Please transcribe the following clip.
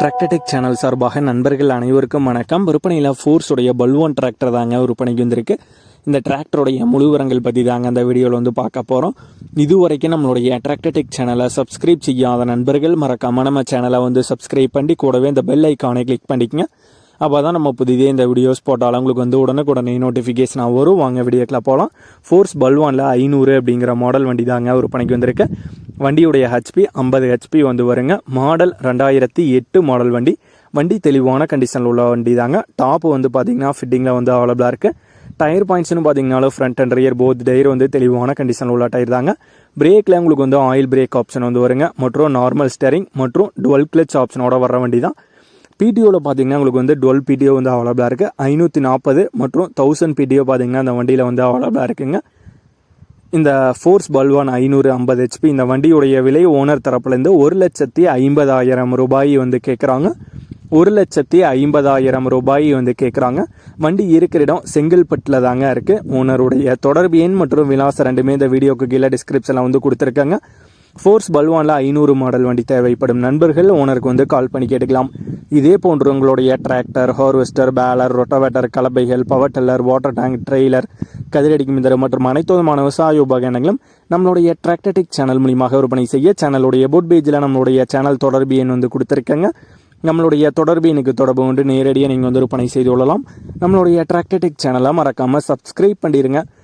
Tractor Tech channel சார்பாக நண்பர்கள் அனைவருக்கும் வணக்கம். விற்பனையில் ஃபோர்ஸுடைய பல்வான் டிராக்டர் தாங்க விற்பனைக்கு வந்திருக்கு. இந்த டிராக்டருடைய முழு விவரங்கள் பற்றி தாங்க அந்த வீடியோவில் வந்து பார்க்க போகிறோம் இது வரைக்கும் நம்மளுடைய டிராக்டர்டெக் சேனலை சப்ஸ்கிரைப் செய்யாத நண்பர்கள் மறக்காம நம்ம சேனலை வந்து சப்ஸ்கிரைப் பண்ணி கூடவே இந்த பெல் ஐக்கானை கிளிக் பண்ணிக்கங்க. அப்போ தான் நம்ம புதிதே இந்த வீடியோஸ் போட்டாலும் உங்களுக்கு வந்து உடனுக்குடனே நோட்டிஃபிகேஷனாக வரும். வாங்க வீடியோக்கில் போகலாம் ஃபோர்ஸ் பல்வானில் ஐநூறு அப்படிங்கிற மாடல் வண்டி தாங்க விற்பனைக்கு வந்திருக்கு. வண்டியுடைய ஹெச்பி ஐம்பது ஹெச்பி வந்து வருங்க. மாடல் ரெண்டாயிரத்தி எட்டு மாடல் வண்டி. வண்டி தெளிவான கண்டிஷனில் உள்ள வண்டி தாங்க. டாப்பு வந்து பார்த்திங்கன்னா ஃபிட்டிங்கில் வந்து அவைலபிளாக இருக்குது டயர் பாயிண்ட்ஸ்னு பார்த்தீங்கனாலும் front and rear both tyre வந்து தெளிவான கண்டிஷனில் உள்ள டயர் தாங்க. பிரேக்கில் உங்களுக்கு வந்து ஆயில் பிரேக் ஆப்ஷன் வந்து வருங்க. மற்றும் நார்மல் ஸ்டேரிங் மற்றும் டுவெல் கிளச் ஆப்ஷனோட வர வண்டி தான். பிடிஓவில் பார்த்தீங்கன்னா உங்களுக்கு வந்து டுவெல் பிடிஓ வந்து அவைலபிளாக இருக்குது ஐநூற்றி நாற்பது மற்றும் தௌசண்ட் பிடிஓ பார்த்தீங்கன்னா அந்த வண்டியில் வந்து அவைலபிளாக இருக்குங்க. இந்த ஃபோர்ஸ் பல்வான் ஐநூறு ஐம்பது ஹெச்பி இந்த வண்டியுடைய விலை ஓனர் தரப்புலேருந்து ஒரு லட்சத்தி ஐம்பதாயிரம் ரூபாய் வந்து கேட்குறாங்க ஒரு லட்சத்தி ஐம்பதாயிரம் ரூபாய் வந்து கேட்குறாங்க வண்டி இருக்கிற இடம் செங்கல்பட்டில் தாங்க இருக்குது ஓனருடைய தொடர்பு எண் மற்றும் விலாசம் ரெண்டுமே இந்த வீடியோக்கு கீழே டிஸ்கிரிப்ஷனில் வந்து கொடுத்துருக்காங்க. ஃபோர்ஸ் பல்வானில் ஐநூறு மாடல் வண்டி தேவைப்படும் நண்பர்கள் ஓனருக்கு வந்து கால் பண்ணி கேட்டுக்கலாம். இதே போன்று உங்களுடைய tractor harvester baler rotavator கலப்பைகள் power tiller water tank trailer கதிரடிக்கும் மிதர் மற்றும் அனைத்து விதமான விவசாய உபகரணங்களும் நம்மளுடைய டிராக்டடிக் சேனல் மூலியமாக விற்பனை செய்ய சேனலுடைய போட் பேஜில் நம்மளுடைய சேனல் தொடர்பு எண் வந்து கொடுத்துருக்கேங்க. நம்மளுடைய தொடர்பு எனக்கு தொடர்பு கொண்டு நேரடியாக நீங்கள் வந்து விற்பனை செய்து கொள்ளலாம். நம்மளுடைய டிராக்டடிக் சேனலை மறக்காமல் சப்ஸ்கிரைப் பண்ணிடுங்க